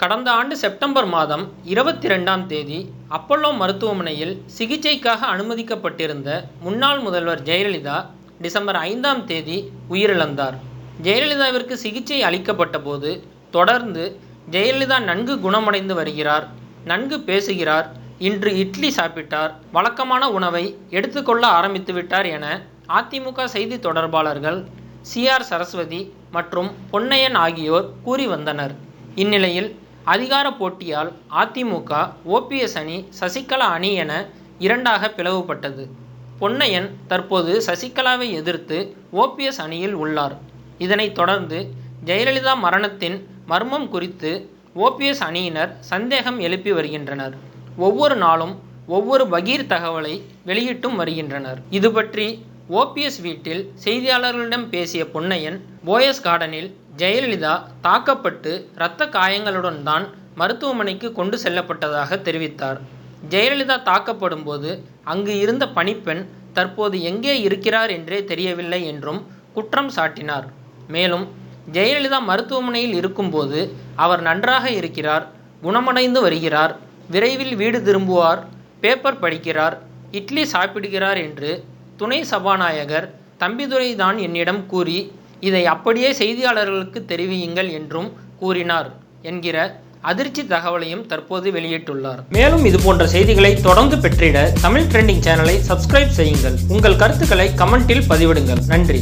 கடந்த ஆண்டு செப்டம்பர் மாதம் இருபத்தி ரெண்டாம் தேதி அப்பல்லோ மருத்துவமனையில் சிகிச்சைக்காக அனுமதிக்கப்பட்டிருந்த முன்னாள் முதல்வர் ஜெயலலிதா டிசம்பர் ஐந்தாம் தேதி உயிரிழந்தார். ஜெயலலிதாவிற்கு சிகிச்சை அளிக்கப்பட்ட போது தொடர்ந்து ஜெயலலிதா நன்கு குணமடைந்து வருகிறார் நன்கு பேசுகிறார் இன்று இட்லி சாப்பிட்டார் வழக்கமான உணவை எடுத்துக்கொள்ள ஆரம்பித்து விட்டார் என அதிமுக செய்தி தொடர்பாளர்கள் சிஆர் சரஸ்வதி மற்றும் பொன்னையன் ஆகியோர் கூறி வந்தனர். இந்நிலையில் அதிகார போட்டியால் அதிமுக ஓபிஎஸ் அணி சசிகலா அணி என இரண்டாக பிளவுபட்டது. பொன்னையன் தற்போது சசிகலாவை எதிர்த்து ஓபிஎஸ் அணியில் உள்ளார். இதனைத் தொடர்ந்து ஜெயலலிதா மரணத்தின் மர்மம் குறித்து ஓபிஎஸ் அணியினர் சந்தேகம் எழுப்பி வருகின்றனர். ஒவ்வொரு நாளும் ஒவ்வொரு பகீர் தகவலை வெளியிட்டும் வருகின்றனர். இது பற்றி ஓபிஎஸ் வீட்டில் செய்தியாளர்களிடம் பேசிய பொன்னையன் போயஸ் கார்டனில் ஜெயலலிதா தாக்கப்பட்டு இரத்த காயங்களுடன் தான் மருத்துவமனைக்கு கொண்டு செல்லப்பட்டதாக தெரிவித்தார். ஜெயலலிதா தாக்கப்படும் போது அங்கு இருந்த பணிப்பெண் தற்போது எங்கே இருக்கிறார் என்றே தெரியவில்லை என்றும் குற்றம் சாட்டினார். மேலும் ஜெயலலிதா மருத்துவமனையில் இருக்கும்போது அவர் நன்றாக இருக்கிறார் குணமடைந்து வருகிறார் விரைவில் வீடு திரும்புவார் பேப்பர் படிக்கிறார் இட்லி சாப்பிடுகிறார் என்று துணை சபாநாயகர் தம்பிதுரை தான் என்னிடம் கூறி இதை அப்படியே செய்தியாளர்களுக்கு தெரிவியுங்கள் என்றும் கூறினார் என்கிற அதிர்ச்சி தகவலையும் தற்போது வெளியிட்டுள்ளார். மேலும் இது போன்ற செய்திகளை தொடர்ந்து பெற்றிட தமிழ் ட்ரெண்டிங் சேனலை சப்ஸ்கிரைப் செய்யுங்கள். உங்கள் கருத்துக்களை கமெண்டில் பதிவிடுங்கள். நன்றி.